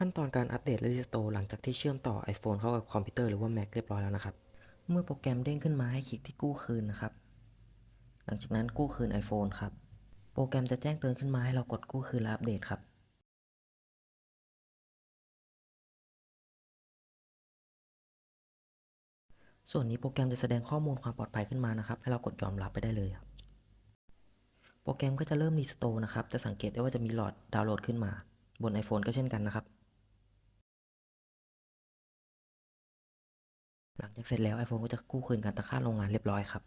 ขั้นตอนการอัปเดตและรีสโตหลังจากที่เชื่อมต่อ iPhone เข้ากับคอมพิวเตอร์หรือว่า Mac เรียบร้อยแล้วนะครับ เมื่อโปรแกรมเด้งขึ้นมาให้คลิกที่กู้คืนนะครับ หลังจากนั้นกู้คืน iPhone ครับ โปรแกรมจะแจ้งเตือนขึ้นมาให้เรากดกู้คืนและอัปเดตครับส่วนนี้โปรแกรมจะแสดงข้อมูลความปลอดภัยขึ้นมานะครับ ให้เรากดยอมรับไปได้เลยครับ โปรแกรมก็จะเริ่มรีสโตร์นะครับ จะสังเกตได้ว่าจะมีหลอดดาวน์โหลดขึ้นมา บน iPhone ก็เช่นกันนะครับ ลังจากเสร็จแล้ว iPhone ก็จะกู้คืนการตั้งค่าโรงงานเรียบร้อยครับ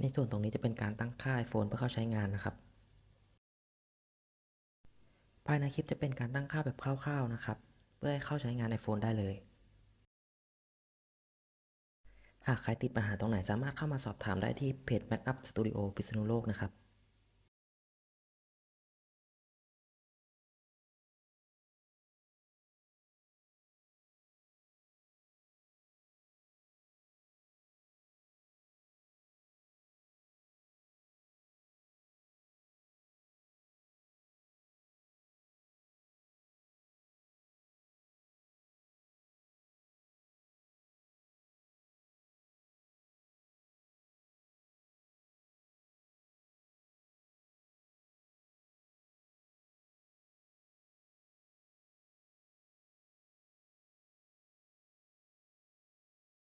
ในส่วนตรงนี้จะเป็นการตั้งค่า iPhone เพื่อเข้าใช้งานนะครับ ภายในคลิปจะเป็นการตั้งค่าแบบคร่าวๆนะครับ เพื่อให้เข้าใช้งาน iPhone ได้เลย หากใครติดปัญหาตรงไหนสามารถเข้ามาสอบถามได้ที่เพจ Backup Studio พิษณุโลกนะครับ